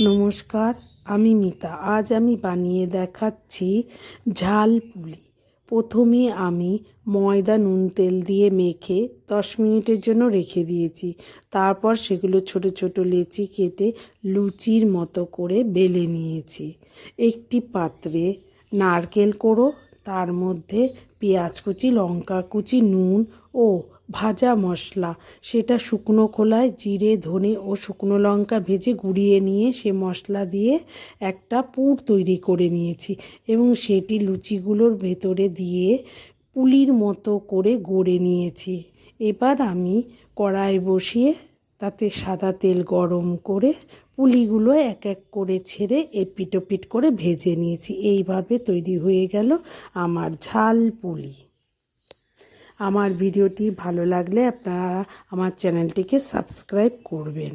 নমস্কার, আমি মিতা। আজ আমি বানিয়ে দেখাচ্ছি ঝাল পুলি। প্রথমে আমি ময়দা, নুন, তেল দিয়ে মেখে দশ মিনিটের জন্য রেখে দিয়েছি। তারপর সেগুলো ছোট ছোট লেচি কেটে লুচির মতো করে বেলে নিয়েছি। একটি পাত্রে নারকেল কোড়ো, তার মধ্যে পেঁয়াজ কুচি, লঙ্কা কুচি, নুন ও ভাজা মশলা। সেটা শুকনো খোলায় জিরে, ধনে ও শুকনো লঙ্কা ভেজে গুঁড়িয়ে নিয়ে সে মশলা দিয়ে একটা পুর তৈরি করে নিয়েছি এবং সেটি লুচিগুলোর ভেতরে দিয়ে পুলির মতো করে গড়ে নিয়েছি। এবার আমি কড়াই বসিয়ে তাতে সাদা তেল গরম করে পুলিগুলো এক এক করে ছেড়ে এপিট ওপিট করে ভেজে নিয়েছি। এইভাবে তৈরি হয়ে গেল আমার ঝাল পুলি। আমার ভিডিওটি ভালো লাগলে আপনারা আমার চ্যানেলটিকে সাবস্ক্রাইব করবেন।